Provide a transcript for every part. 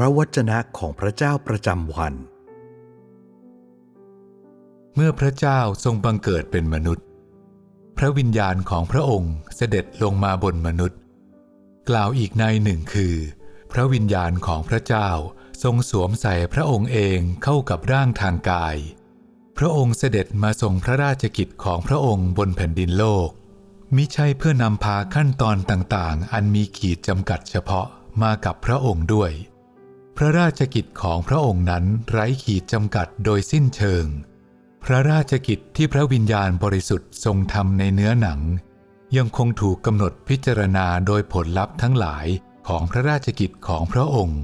ระวจนะของพระเจ้าประจำวัน เมื่อพระเจ้าทรงบังเกิดเป็นมนุษย์ พระวิญญาณของพระองค์เสด็จลงมาบนมนุษย์ กล่าวอีกในหนึ่งคือ พระวิญญาณของพระเจ้าทรงสวมใส่พระองค์เองเข้ากับร่างทางกาย พระองค์เสด็จมาทรงพระราชกิจของพระองค์บนแผ่นดินโลก มิใช่เพื่อนำพาขั้นตอนต่างๆ อันมีขีดจำกัดเฉพาะมากับพระองค์ด้วย พระราชกิจของพระองค์นั้นไร้ขีดจำกัดโดยสิ้นเชิง พระราชกิจที่พระวิญญาณบริสุทธิ์ทรงทำในเนื้อหนัง ยังคงถูกกำหนดพิจารณาโดยผลลัพธ์ทั้งหลายของพระราชกิจของพระองค์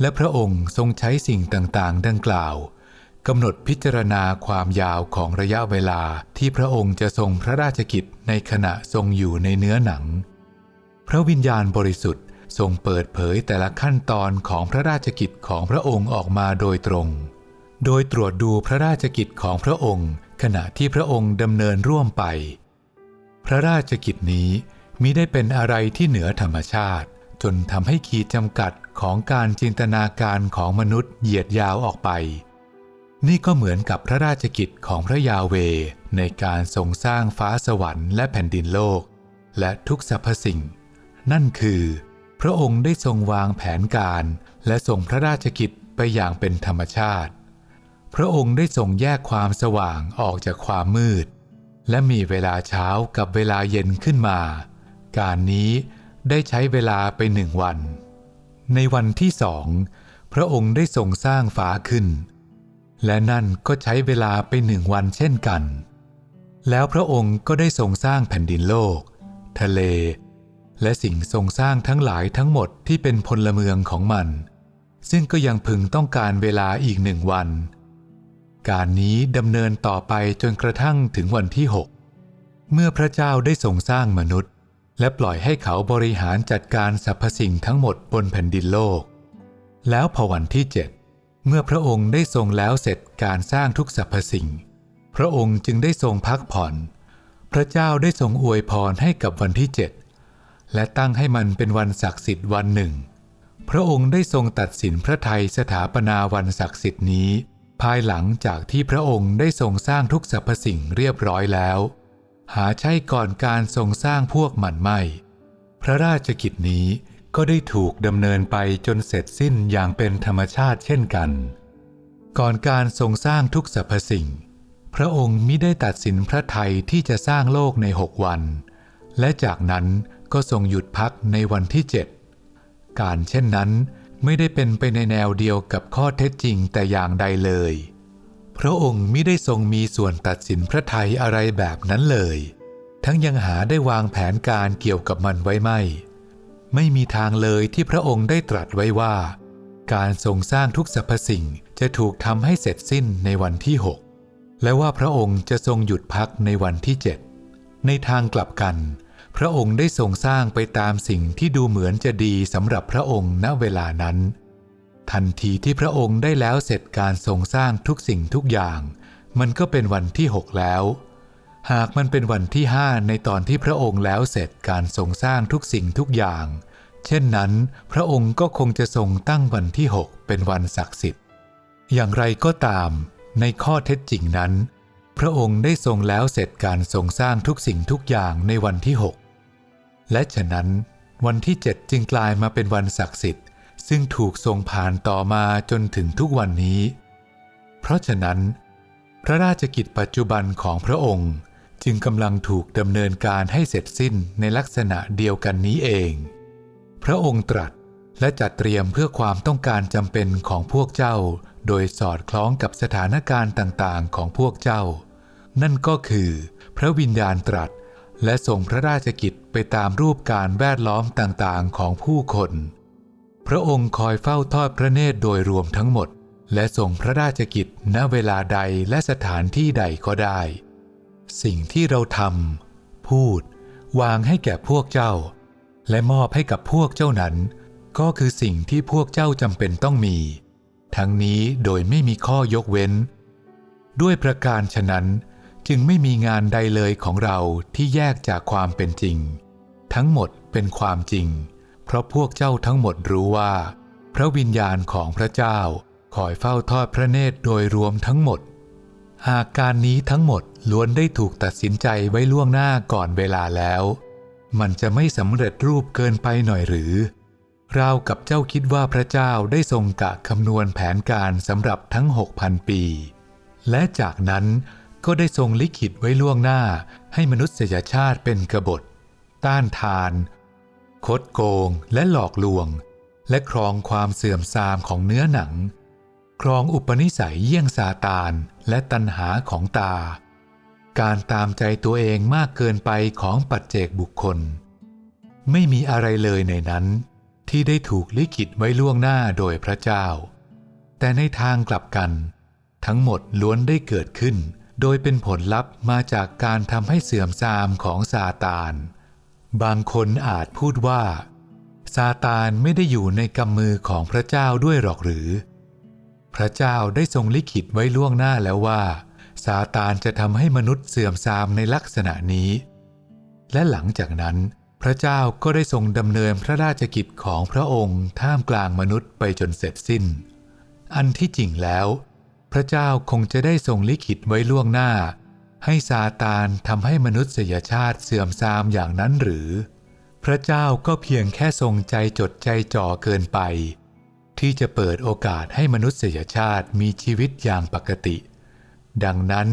และพระองค์ทรงใช้สิ่งต่างๆ ดังกล่าวกำหนดพิจารณาความยาวของระยะเวลาที่พระองค์จะทรงพระราชกิจในขณะทรงอยู่ในเนื้อหนัง พระวิญญาณบริสุทธิ์ ทรงเปิดเผยแต่ละขั้นตอนของพระราชกิจของพระองค์ออกมาโดยตรง โดยตรวจดูพระราชกิจของพระองค์ ขณะที่พระองค์ดำเนินร่วมไป พระราชกิจนี้มิได้เป็นอะไรที่เหนือธรรมชาติ จนทำให้ขีดจำกัดของการจินตนาการของมนุษย์เหยียดยาวออกไป นี่ก็เหมือนกับพระราชกิจของพระยาเวในการทรงสร้างฟ้าสวรรค์และแผ่นดินโลก และทุกสรรพสิ่ง นั่นคือ พระองค์ได้ทรงวางแผนการและทรงพระราชกิจไปอย่างเป็นธรรมชาติ พระองค์ได้ทรงแยกความสว่างออกจากความมืด และมีเวลาเช้ากับเวลาเย็นขึ้นมา การนี้ได้ใช้เวลาไปหนึ่งวัน ในวันที่สองพระองค์ได้ทรงสร้างฟ้าขึ้น และนั่นก็ใช้เวลาไปหนึ่งวันเช่นกัน แล้วพระองค์ก็ได้ทรงสร้างแผ่นดินโลก ทะเล และสิ่งทรงสร้างทั้งหลายทั้งหมดที่เป็นพลเมืองของมัน ซึ่งก็ยังพึงต้องการเวลาอีกหนึ่งวัน การนี้ดำเนินต่อไปจนกระทั่งถึงวันที่หกเมื่อพระเจ้าได้ทรงสร้างมนุษย์ และปล่อยให้เขาบริหารจัดการสรรพสิ่งทั้งหมดบนแผ่นดินโลก แล้วพอวันที่เจ็ดเมื่อพระองค์ได้ทรงแล้วเสร็จการสร้างทุกสรรพสิ่ง พระองค์จึงได้ทรงพักผ่อน พระเจ้าได้ทรงอวยพรให้กับวันที่เจ็ด และตั้งให้มันเป็นวันศักดิ์สิทธิ์วันหนึ่ง พระองค์ได้ทรงตัดสินพระไทยสถาปนาวันศักดิ์สิทธิ์นี้ ภายหลังจากที่พระองค์ได้ทรงสร้างทุกสรรพสิ่งเรียบร้อยแล้ว หาใช่ก่อนการทรงสร้างพวกมันไม่ พระราชกิจนี้ก็ได้ถูกดำเนินไปจนเสร็จสิ้นอย่างเป็นธรรมชาติเช่นกัน ก่อนการทรงสร้างทุกสรรพสิ่ง พระองค์มิได้ตัดสินพระไทยที่จะสร้างโลกในหกวัน และจากนั้น ก็ทรงหยุดพักในวันที่เจ็ดการเช่นนั้นไม่ได้เป็นไปในแนวเดียวกับข้อเท็จจริงแต่อย่างใดเลย พระองค์มิได้ทรงมีส่วนตัดสินพระทัยอะไรแบบนั้นเลย ทั้งยังหาได้วางแผนการเกี่ยวกับมันไว้ไม่ ไม่มีทางเลยที่พระองค์ได้ตรัสไว้ว่า การทรงสร้างทุกสรรพสิ่งจะถูกทำให้เสร็จสิ้นในวันที่หกและว่าพระองค์จะทรงหยุดพักในวันที่เจ็ดในทางกลับกัน พระองค์ได้ทรงสร้างไปตามสิ่งที่ดูเหมือนจะดีสำหรับพระองค์ณเวลานั้น ทันทีที่พระองค์ได้แล้วเสร็จการทรงสร้างทุกสิ่งทุกอย่าง มันก็เป็นวันที่หกแล้ว หากมันเป็นวันที่ห้าในตอนที่พระองค์แล้วเสร็จการทรงสร้างทุกสิ่งทุกอย่าง เช่นนั้น พระองค์ก็คงจะทรงตั้งวันที่หกเป็นวันศักดิ์สิทธิ์ อย่างไรก็ตาม ในข้อเท็จจริงนั้น พระองค์ได้ทรงแล้วเสร็จการทรงสร้างทุกสิ่งทุกอย่างในวันที่หก และฉะนั้นวันที่เจ็ดจึงกลายมาเป็นวันศักดิ์สิทธิ์ ซึ่งถูกทรงผ่านต่อมาจนถึงทุกวันนี้ เพราะฉะนั้น พระราชกิจปัจจุบันของพระองค์จึงกำลังถูกดำเนินการให้เสร็จสิ้นในลักษณะเดียวกันนี้เอง พระองค์ตรัสและจัดเตรียมเพื่อความต้องการจำเป็นของพวกเจ้า โดยสอดคล้องกับสถานการณ์ต่างๆ ของพวกเจ้า นั่นก็คือ พระวิญญาณตรัส และส่งพระราชกิจไปตามรูปการแวดล้อมต่างๆของผู้คน พระองค์คอยเฝ้าทอดพระเนตรโดยรวมทั้งหมด และส่งพระราชกิจณเวลาใดและสถานที่ใดก็ได้ สิ่งที่เราทำพูด วางให้แก่พวกเจ้า และมอบให้กับพวกเจ้านั้น ก็คือสิ่งที่พวกเจ้าจำเป็นต้องมี ทั้งนี้โดยไม่มีข้อยกเว้น ด้วยประการฉะนั้น จึงไม่มีงานใดเลยของเราที่แยกจากความเป็นจริง ทั้งหมดเป็นความจริง เพราะพวกเจ้าทั้งหมดรู้ว่า พระวิญญาณของพระเจ้าคอยเฝ้าทอดพระเนตรโดยรวมทั้งหมด หากการนี้ทั้งหมดล้วนได้ถูกตัดสินใจไว้ล่วงหน้าก่อนเวลาแล้ว มันจะไม่สำเร็จรูปเกินไปหน่อยหรือ ราวกับเจ้าคิดว่าพระเจ้าได้ทรงกะคำนวณแผนการสำหรับทั้ง 6,000 ปี และจากนั้น ก็ได้ทรงลิขิตไว้ล่วงหน้าให้มนุษยชาติเป็นกบฏ ต้านทาน คดโกงและหลอกลวง และครองความเสื่อมทรามของเนื้อหนัง ครองอุปนิสัยเยี่ยงซาตานและตัณหาของตา การตามใจตัวเองมากเกินไปของปัจเจกบุคคล ไม่มีอะไรเลยในนั้น ที่ได้ถูกลิขิตไว้ล่วงหน้าโดยพระเจ้า แต่ในทางกลับกัน ทั้งหมดล้วนได้เกิดขึ้น โดยเป็นผลลัพธ์มาจากการทำให้เสื่อมทรามของซาตาน บางคนอาจพูดว่า ซาตานไม่ได้อยู่ในกำมือของพระเจ้าด้วยหรอกหรือ พระเจ้าได้ทรงลิขิตไว้ล่วงหน้าแล้วว่า ซาตานจะทำให้มนุษย์เสื่อมทรามในลักษณะนี้ และหลังจากนั้น พระเจ้าก็ได้ทรงดำเนินพระราชกิจของพระองค์ท่ามกลางมนุษย์ไปจนเสร็จสิ้น อันที่จริงแล้ว ระเจ้าคงจะได้ทรงลิขิตไว้ล่วงหน้า ให้ซาตานทำให้มนุษยชาติเสื่อมทรามอย่างนั้นหรือ พระเจ้าก็เพียงแค่ทรงใจจดใจจ่อเกินไป ที่จะเปิดโอกาสให้มนุษยชาติมีชีวิตอย่างปกติ ดังนั้น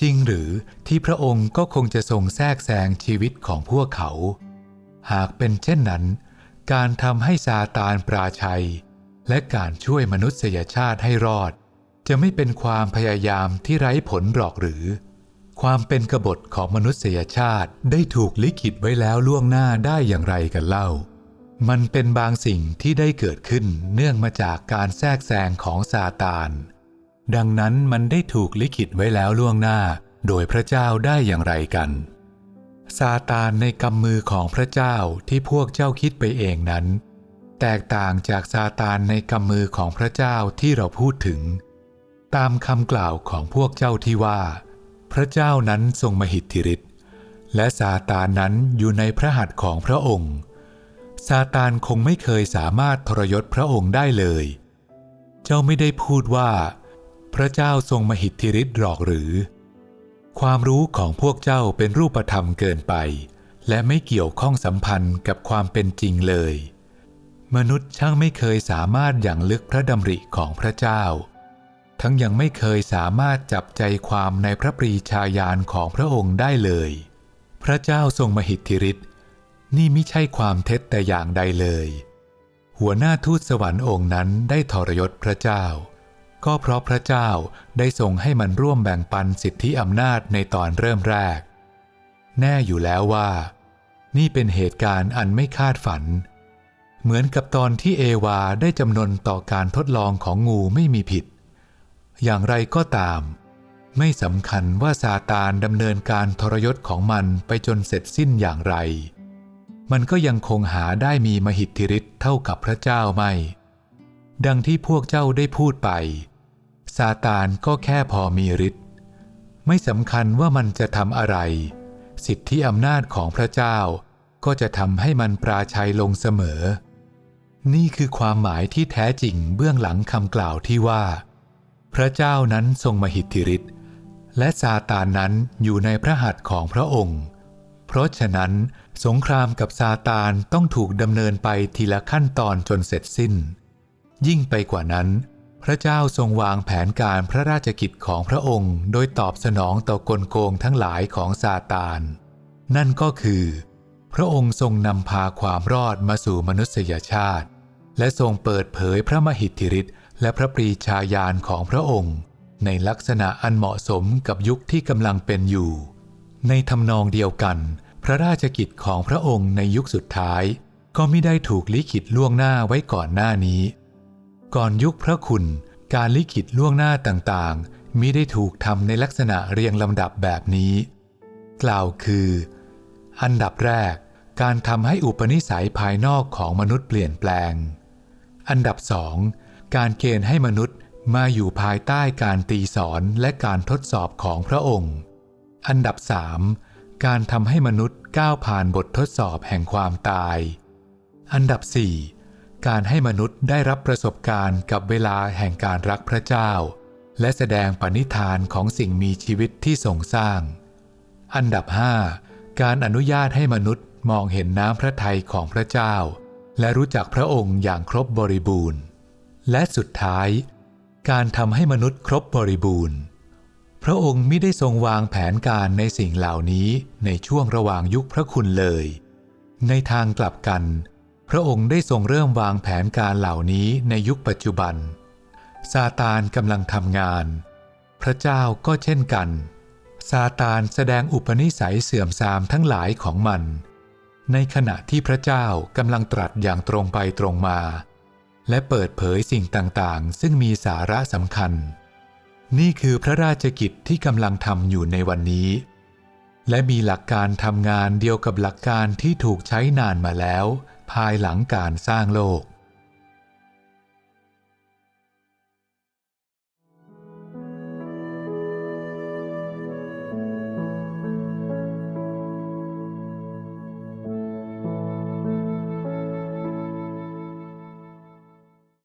จริงหรือที่พระองค์ก็คงจะทรงแทรกแซงชีวิตของพวกเขา หากเป็นเช่นนั้น การทำให้ซาตานปราชัย และการช่วยมนุษยชาติให้รอด จะไม่เป็นความพยายามที่ไร้ผลหรอกหรือ ความเป็นกบฏของมนุษยชาติได้ถูกลิขิตไว้แล้วล่วงหน้าได้อย่างไรกันเล่า มันเป็นบางสิ่งที่ได้เกิดขึ้นเนื่องมาจากการแทรกแซงของซาตาน ดังนั้นมันได้ถูกลิขิตไว้แล้วล่วงหน้า โดยพระเจ้าได้อย่างไรกันซาตานในกำมือของพระเจ้าที่พวกเจ้าคิดไปเองนั้น แตกต่างจากซาตานในกำมือของพระเจ้าที่เราพูดถึง ตามคำกล่าวของพวกเจ้าที่ว่า พระเจ้านั้นทรงมหิทธิฤทธิ์และซาตานนั้นอยู่ในพระหัตถ์ของพระองค์ ซาตานคงไม่เคยสามารถทรยศพระองค์ได้เลย เจ้าไม่ได้พูดว่า พระเจ้าทรงมหิทธิฤทธิ์หรอกหรือ ความรู้ของพวกเจ้าเป็นรูปธรรมเกินไป และไม่เกี่ยวข้องสัมพันธ์กับความเป็นจริงเลย มนุษย์ช่างไม่เคยสามารถอย่างลึกพระดำริของพระเจ้า ทั้งยังไม่เคยสามารถจับใจความในพระปรีชาญาณของพระองค์ได้เลย พระเจ้าทรงมหิทธิฤทธิ์นี่ไม่ใช่ความเท็จแต่อย่างใดเลย หัวหน้าทูตสวรรค์องค์นั้นได้ทรยศพระเจ้า ก็เพราะพระเจ้าได้ทรงให้มันร่วมแบ่งปันสิทธิอำนาจในตอนเริ่มแรก แน่อยู่แล้วว่า นี่เป็นเหตุการณ์อันไม่คาดฝัน เหมือนกับตอนที่เอวาได้จำนนต่อการทดลองของงูไม่มีผิด อย่างไรก็ตาม ไม่สำคัญว่าซาตานดำเนินการทรยศของมันไปจนเสร็จสิ้นอย่างไร มันก็ยังคงหาได้มีมหิทธิฤทธิ์เท่ากับพระเจ้าไม่ ดังที่พวกเจ้าได้พูดไป ซาตานก็แค่พอมีฤทธิ์ไม่สำคัญว่ามันจะทำอะไร สิทธิอำนาจของพระเจ้าก็จะทำให้มันปราชัยลงเสมอ นี่คือความหมายที่แท้จริงเบื้องหลังคำกล่าวที่ว่า พระเจ้านั้นทรงมหิทธิฤทธิ์และซาตานนั้นอยู่ในพระหัตถ์ของพระองค์ เพราะฉะนั้น สงครามกับซาตานต้องถูกดำเนินไปทีละขั้นตอนจนเสร็จสิ้น ยิ่งไปกว่านั้น พระเจ้าทรงวางแผนการพระราชกิจของพระองค์ โดยตอบสนองต่อกลโกงทั้งหลายของซาตาน นั่นก็คือ พระองค์ทรงนำพาความรอดมาสู่มนุษยชาติ และทรงเปิดเผยพระมหิทธิฤทธิ์ และพระปรีชาญาณของพระองค์ ในลักษณะอันเหมาะสมกับยุคที่กำลังเป็นอยู่ ในทำนองเดียวกัน พระราชกิจของพระองค์ในยุคสุดท้าย ก็ไม่ได้ถูกลิขิตล่วงหน้าไว้ก่อนหน้านี้ ก่อนยุคพระคุณการลิขิตล่วงหน้าต่างๆมิได้ถูกทำในลักษณะเรียงลำดับแบบนี้ กล่าวคือ อันดับแรก การทำให้อุปนิสัยภายนอกของมนุษย์เปลี่ยนแปลง อันดับสอง การเกณฑ์ให้มนุษย์มาอยู่ภายใต้การตีสอนและการทดสอบของพระองค์ อันดับสามการทำให้มนุษย์ก้าวผ่านบททดสอบแห่งความตาย อันดับสี่การให้มนุษย์ได้รับประสบการณ์กับเวลาแห่งการรักพระเจ้า และแสดงปณิธานของสิ่งมีชีวิตที่ทรงสร้าง อันดับ5การอนุญาตให้มนุษย์มองเห็นน้ำพระทัยของพระเจ้า และรู้จักพระองค์อย่างครบบริบูรณ์ และสุดท้าย การทำให้มนุษย์ครบบริบูรณ์ พระองค์ไม่ได้ทรงวางแผนการในสิ่งเหล่านี้ในช่วงระหว่างยุคพระคุณเลย ในทางกลับกัน พระองค์ได้ทรงเริ่มวางแผนการเหล่านี้ในยุคปัจจุบัน ซาตานกำลังทำงาน พระเจ้าก็เช่นกัน ซาตานแสดงอุปนิสัยเสื่อมทรามทั้งหลายของมัน ในขณะที่พระเจ้ากำลังตรัสอย่างตรงไปตรงมา และเปิดเผยสิ่งต่างๆ ซึ่งมีสาระสำคัญ นี่คือพระราชกิจที่กำลังทำอยู่ในวันนี้ และมีหลักการทำงานเดียวกับหลักการที่ถูกใช้นานมาแล้ว ภายหลังการสร้างโลก